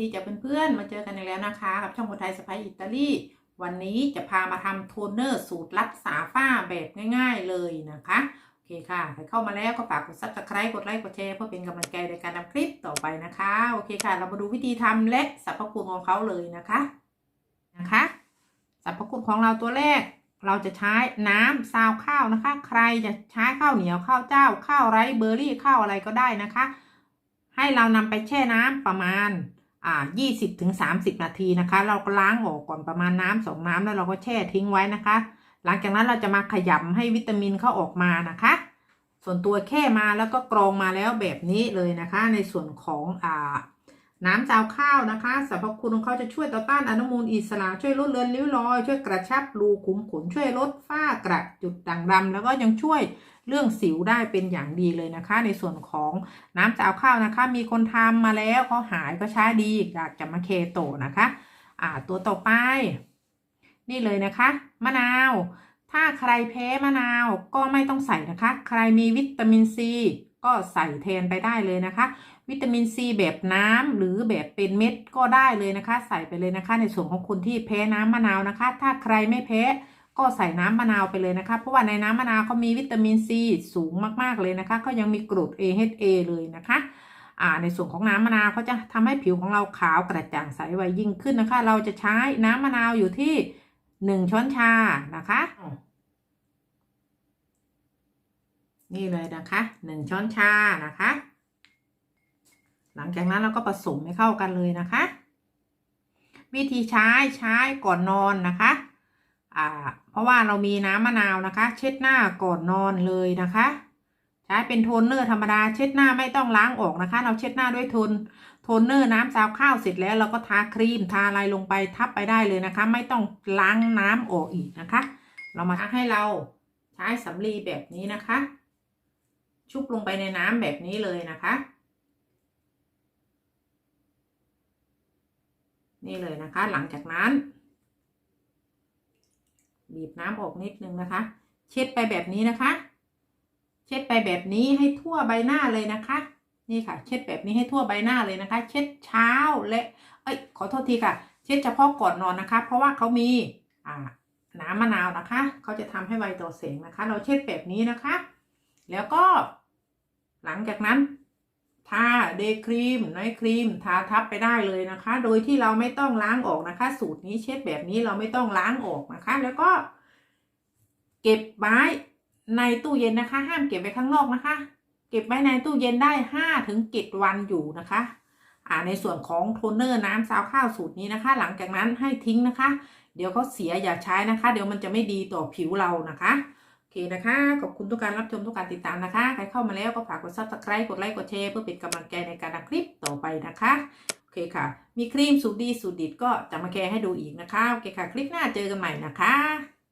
ดีจ้ะเพื่อนๆ มาเจอกันอีกแล้วนะคะ กับช่องคนไทยสไปอิตาลี วันนี้จะพามาทำโทนเนอร์สูตรรักษาฝ้าแบบง่ายๆเลยนะคะ โอเคค่ะ ใครเข้ามาแล้วก็ฝากกด subscribe กดไลค์กดแชร์เพื่อเป็นกำลังใจในการทำคลิปต่อไปนะคะ โอเคค่ะ เรามาดูวิธีทำและสรรพคุณของเขาเลยนะคะนะคะสรรพคุณของเราตัวแรกเราจะใช้น้ำซาวข้าวนะคะ ใครจะใช้ข้าวเหนียวข้าวเจ้า ข้าวไรซ์เบอร์รี่ข้าวอะไรก็ได้นะคะ ให้เรานำไปแช่น้ำประมาณ อ่ายี่สิบถึงสามสิบนาทีนะคะ เราก็ล้างออกก่อนประมาณน้ำสองน้ำแล้วเราก็แช่ทิ้งไว้นะคะ หลังจากนั้นเราจะมาขยำให้วิตามินเข้าออกมานะคะ ส่วนตัวแค่มาแล้วก็กรองมาแล้วแบบนี้เลยนะคะ ในส่วนของอ่าน้ำจาวข้าวนะคะสรรพคุณของเขาจะช่วยต่อต้านอนุมูลอิสระช่วยลดเลือนริ้วรอย ช่วยกระชับรูขุมขนช่วยลดฝ้ากระจุดด่างดำแล้วก็ยังช่วย เรื่องสิวได้เป็นอย่างดีเลยนะคะ ในส่วนของน้ำจาวข้าวนะคะ มีคนทำมาแล้วเขาหายก็ใช้ดีอยากจะมาเคโตนะคะอ่าตัวต่อไป นี่เลยนะคะ มะนาว ถ้าใครแพ้มะนาวก็ไม่ต้องใส่นะคะ ใครมีวิตามินซีก็ใส่แทนไปได้เลยนะคะ วิตามินซีแบบน้ำหรือแบบเป็นเม็ดก็ได้เลยนะคะ ใส่ไปเลยนะคะ ในส่วนของคนที่แพ้น้ำมะนาวนะคะ ถ้าใครไม่แพ้ ก็ใส่น้ำมะนาวไปเลยนะคะ เพราะว่าในน้ำมะนาวเขามีวิตามินซีสูงมากๆเลยนะคะเขายังมีกรด AHA เลยนะคะอ่าในส่วนของน้ำมะนาวเขาจะทำให้ผิวของเราขาวกระจ่างใสไวยิ่งขึ้นนะคะ เราจะใช้น้ำมะนาวอยู่ที่หนึ่งช้อนชานะคะ นี่เลยนะคะหนึ่งช้อนชานะคะ หลังจากนั้นเราก็ผสมให้เข้ากันเลยนะคะ วิธีใช้ใช้ก่อนนอนนะคะ อ่าะว่าเรามีน้ำมะนาวนะคะ เช็ดหน้าก่อนนอนเลยนะคะ ใช้เป็นโทนเนอร์ธรรมดาเช็ดหน้าไม่ต้องล้างออกนะคะ เราเช็ดหน้าด้วยโทนโทนเนอร์น้ำซาวข้าวเสร็จแล้วเราก็ทาครีมทาอะไรลงไปทับไปได้เลยนะคะ ไม่ต้องล้างน้ำออกอีกนะคะ เรามาให้เราใช้สำลีแบบนี้นะคะ ชุบลงไปในน้ำแบบนี้เลยนะคะ นี่เลยนะคะ หลังจากนั้น บีบน้ำออกนิดนึงนะคะ เช็ดไปแบบนี้นะคะ เช็ดไปแบบนี้ให้ทั่วใบหน้าเลยนะคะ นี่ค่ะ เช็ดแบบนี้ให้ทั่วใบหน้าเลยนะคะ เช็ดเช้าและเอ้ยขอโทษทีค่ะ เช็ดเฉพาะก่อนนอนนะคะ เพราะว่าเขามีอ่าน้ำมะนาวนะคะเขาจะทำให้ไวต่อแสงนะคะ เราเช็ดแบบนี้นะคะ แล้วก็ หลังจากนั้น ทาเดย์ครีมไนท์ครีมทาทับไปได้เลยนะคะ โดยที่เราไม่ต้องล้างออกนะคะ สูตรนี้เช็ดแบบนี้เราไม่ต้องล้างออกนะคะ แล้วก็ เก็บไว้ในตู้เย็นนะคะ ห้ามเก็บไว้ข้างนอกนะคะ เก็บไว้ในตู้เย็นได้ห้าถึงเจ็ดวันอยู่นะคะอ่าในส่วนของโทนเนอร์น้ำซาวข้าวสูตรนี้นะคะ หลังจากนั้นให้ทิ้งนะคะ เดี๋ยวเขาเสียอย่าใช้นะคะ เดี๋ยวมันจะไม่ดีต่อผิวเรานะคะ เคนะคะ ขอบคุณทุกการรับชมทุกการติดตามนะคะ ใครเข้ามาแล้วก็ฝากกด subscribe กดไลค์กดแชร์เพื่อเป็นกำลังใจในการทำคลิปต่อไปนะคะ โอเคค่ะ มีครีมสูตรดีสูตรดิดก็จะมาแชร์ให้ดูอีกนะคะ โอเคค่ะ คลิปหน้าเจอกันใหม่นะคะ